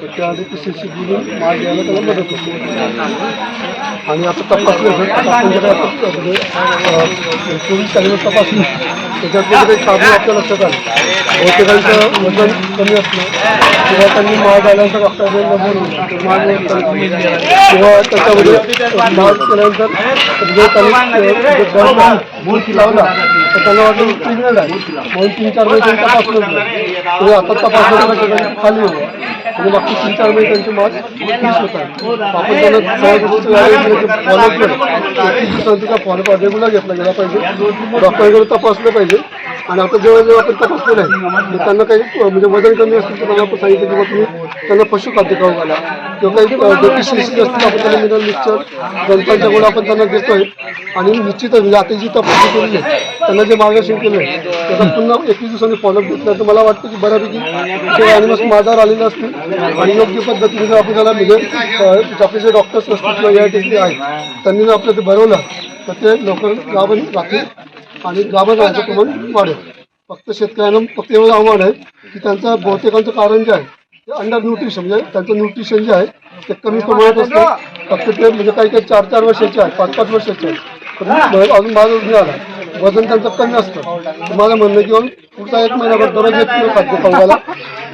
तर त्या आधी सी बोलून माल द्यायला त्याला मदत होते. आणि आता तपासलं म्हणजे, चोवीस तारीख तपासली त्याच्यातले काही साधू आपल्या लक्षात आले. बहुतेकांचं वजन कमी असलं किंवा त्यांनी माल द्यायल्यानंतर डॉक्टरने नंबर माल किंवा त्याच्यामध्ये माल केल्यानंतर म्हणजे त्यांनी अं, मूर्ती लावला तर त्यांना वाटलं क्रिमिनल आहे. म्हणून तीन चार वेळेस तपासलं नाही आता तपासलं खाली होतं आणि बाकी तीन चार महिने त्यांचे माल होत आहे आपण त्यांना फॉलो म्हणजे केलं. एकवीस दिवसांचा रेग्युलर घेतला गेला पाहिजे. डॉक्टरकडे तपासलं पाहिजे. आणि आता जेव्हा जेव्हा आपण तपासलेलं नाही त्यांना काही म्हणजे वजन कमी असतील तर त्यांना आपण सांगितलं किंवा तुम्ही त्यांना पशुखाद्य खाऊ घाला. किंवा काही डेफिशियन्सी असतील आपण त्यांना मिनरल मिक्सचर ग्रंथांच्या गोळ्या आपण त्यांना देतोय. आणि निश्चितच म्हणजे आता जी तपासणी केली आहे त्यांना जे मार्गदर्शन केलं आहे त्याचा पुन्हा एकवीस दिवसांनी फॉलोअप घेतला तर मला वाटतं की बऱ्यापैकी ते ॲनिमल्स माझ्यावर आलेले असतील. आणि योग्य पद्धतीने जर आपण त्याला म्हणजे आपले जे डॉक्टर्स असतील किंवा या टेस्टी आहेत त्यांनी जर आपलं ते भरवलं तर ते लवकर गाभण राहतील आणि गाभण प्रमाण वाढेल. फक्त शेतकऱ्यांना फक्त एवढं आव्हान आहे की त्यांचं बहुतेकांचं कारण जे आहे ते अंडर न्यूट्रिशन म्हणजे त्यांचं न्यूट्रिशन जे आहे ते कमी प्रमाणात असतं. फक्त ते म्हणजे काही काही चार चार वर्षाचे आहेत पाच पाच वर्षाचे आहेत. अजून माझा मिळाला वजन त्यांचं कमी असतं. तुम्हाला माझं म्हणणं की पुढचा एक महिनाभर दररोज एक किलो खाद्य खाऊ घाला.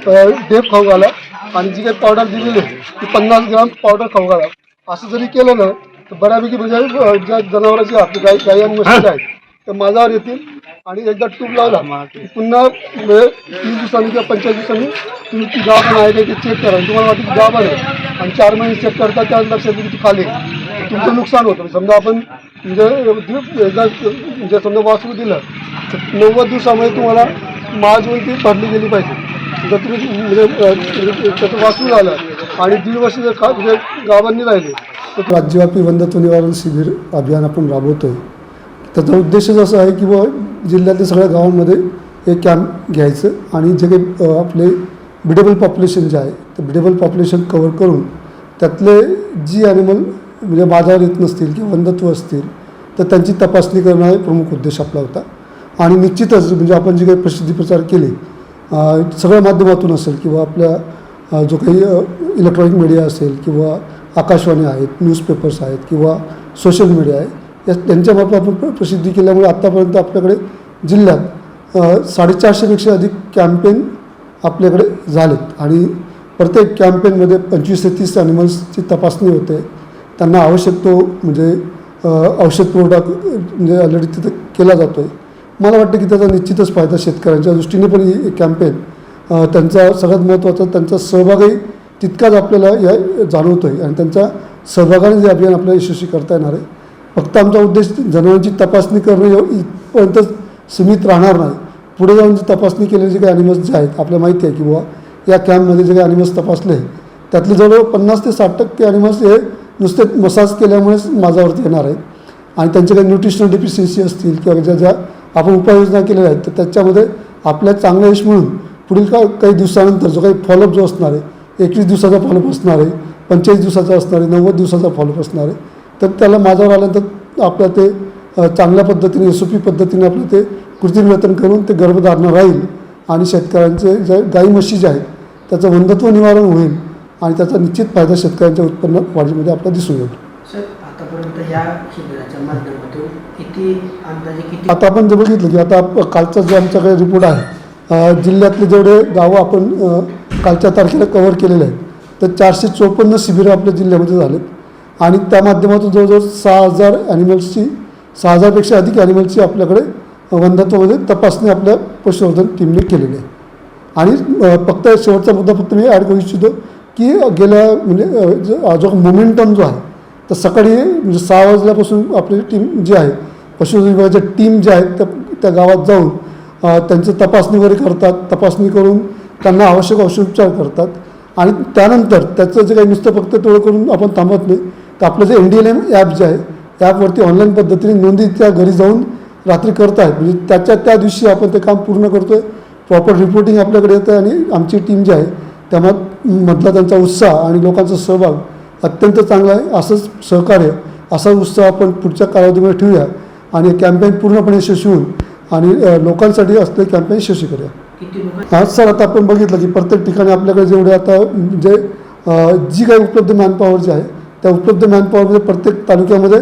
अं, ढेप खाऊ घाला. आणि जी काही पावडर दिलेली आहे ती पन्नास ग्राम पावडर खाऊ घाला. असं जरी केलं ना तर बऱ्यापैकी म्हणजे ज्या जनावरांची आपली गाई गाई आणि आहेत तर माझ्यावर येतील आणि एकदा टूब लावला की पुन्हा म्हणजे तीस दिवसांनी किंवा पंचवीस दिवसांनी तुम्ही ती गाव आहे का ते चेक करा. तुम्हाला वाटतं की गाव आहे. आणि चार महिने चेक करता त्या लक्षात येईल ती खाली तुमचं नुकसान होतं. समजा आपण म्हणजे एकदा म्हणजे समजा वासरू दिलं तर नव्वद दिवसामध्ये तुम्हाला माज होईल ती भरली गेली पाहिजे. जर तुम्ही म्हणजे, म्हणजे त्याचं वासरू झालं आणि दीड वर्ष जर खा म्हणजे गावांनी राहिले तर राज्यव्यापी वंदत्व निवारण शिबिर अभियान आपण राबवतोय. त्याचा उद्देशच असा आहे की बुवा जिल्ह्यातल्या सगळ्या गावांमध्ये हे कॅम्प घ्यायचं आणि जे काही आपले बिडेबल पॉप्युलेशन जे आहे ते बिडेबल पॉप्युलेशन कवर करून त्यातले जी ॲनिमल म्हणजे बाजार येत नसतील किंवा बंधत्व असतील तर त्यांची तपासणी करणं हा प्रमुख उद्देश आपला होता. आणि निश्चितच म्हणजे आपण जे काही प्रसिद्धी प्रचार केले सगळ्या माध्यमातून असेल किंवा आपल्या जो काही इलेक्ट्रॉनिक मीडिया असेल किंवा आकाशवाणी आहेत न्यूजपेपर्स आहेत किंवा सोशल मीडिया आहे या त्यांच्यामार्फत आपण प्र- प्रसिद्धी केल्यामुळे आत्तापर्यंत आपल्याकडे जिल्ह्यात साडेचारशेपेक्षा अधिक कॅम्पेन आपल्याकडे झालेत. आणि प्रत्येक कॅम्पेनमध्ये पंचवीस ते तीस ॲनिमल्सची तपासणी होते. त्यांना आवश्यक तो म्हणजे औषध पुरवठा म्हणजे ऑलरेडी तिथं केला जातो आहे मला वाटतं की त्याचा निश्चितच फायदा शेतकऱ्यांच्या दृष्टीने पण ही कॅम्पेन त्यांचा सगळ्यात महत्त्वाचा त्यांचा सहभागही तितकाच आपल्याला या जाणवतो आहे आणि त्यांच्या सहभागाने जे अभियान आपल्याला यशस्वी करता येणार आहे. फक्त आमचा उद्देश जनावरांची तपासणी करणं एव- इथपर्यंत सीमित राहणार नाही. पुढे जाऊन जी तपासणी केलेली जे काही ॲनिमल्स जे आहेत आपल्याला माहिती आहे की बुवा या कॅम्पमध्ये जे काही ॲनिमल्स तपासले त्यातले जवळजवळ पन्नास ते साठ टक्के ॲनिमल्स हे नुसते मसाज केल्यामुळेच माझ्यावरती येणार आहेत. आणि त्यांचे काही न्यूट्रिशनल डिफिशियन्सी असतील किंवा ज्या ज्या आपण उपाययोजना केलेल्या आहेत तर त्याच्यामध्ये आपल्या चांगलं यश म्हणून पुढील का काही दिवसानंतर जो काही फॉलोअप जो असणार आहे एकवीस दिवसाचा फॉलोअप असणार आहे पंचेचाळीस दिवसाचा असणार आहे नव्वद दिवसाचा फॉलोअप असणार आहे तर त्याला माझ्यावर आल्यानंतर आपलं ते चांगल्या पद्धतीने सोपी पद्धतीने आपलं ते कृत्रिम वेतन करून ते गर्भधारणा राहील आणि शेतकऱ्यांचे जे गाई म्हशी जे आहेत त्याचं वंधत्व निवारण होईल. आणि त्याचा निश्चित फायदा शेतकऱ्यांच्या उत्पन्न वाढीमध्ये आपला दिसून येईल. आता आपण जर बघितलं की आता कालचा जो आमच्याकडे रिपोर्ट आहे जिल्ह्यातले जेवढे गावं आपण कालच्या तारखेला कव्हर केलेले आहेत तर चारशे चोपन्न शिबिरं आपल्या जिल्ह्यामध्ये झालेत. आणि त्या माध्यमातून जवळजवळ सहा हजार ॲनिमल्सची सहा हजारपेक्षा अधिक ॲनिमल्सची आपल्याकडे वंधत्वामध्ये तपासणी आपल्या पशुवर्धन टीमने केलेली आहे. आणि फक्त शेवटचा मुद्दा फक्त मी ॲड करू इच्छितो की गेल्या म्हणजे जो- जो मोमेंटम जो आहे तर सकाळी म्हणजे सहा वाजल्यापासून आपली टीम जी आहे पशुधन टीम ज्या आहेत त्या त्या गावात जाऊन त्यांचं तपासणी वगैरे करतात. तपासणी करून त्यांना आवश्यक औषधोपचार करतात. आणि त्यानंतर त्याचं जे काही नुसतं फक्त तेवढं करून आपण थांबत नाही तर आपलं जे N D L M app जे आहे ॲपवरती ऑनलाईन पद्धतीने नोंदी त्या घरी जाऊन रात्री करतायत म्हणजे त्याच्या त्या दिवशी आपण ते काम पूर्ण करतो आहे प्रॉपर रिपोर्टिंग आपल्याकडे येतं आणि आमची टीम जी आहे त्यामध्ये मधला त्यांचा उत्साह आणि लोकांचा सहभाग अत्यंत चांगला आहे. असंच सहकार्य असा उत्साह आपण पुढच्या कालावधीमध्ये ठेवूया आणि कॅम्पेन पूर्णपणे यशस्वी होऊन आणि लोकांसाठी असलेले कॅम्पेन यशस्वी करूया. हा सर आता आपण बघितलं की प्रत्येक ठिकाणी आपल्याकडे जेवढे आता अं, जी काही उपलब्ध मॅनपॉवर जी आहे त्या उपलब्ध मॅनपॉवरमध्ये प्रत्येक तालुक्यामध्ये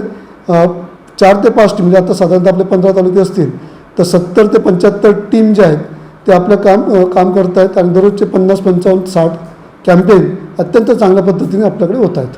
चार ते पाच टीम म्हणजे आता साधारणतः आपले पंधरा तालुके असतील तर सत्तर ते पंच्याहत्तर टीम जे आहेत ते आपलं काम काम करत आहेत आणि दररोजचे पन्नास पंचावन्न साठ कॅम्पेन अत्यंत चांगल्या पद्धतीने आपल्याकडे होत आहेत.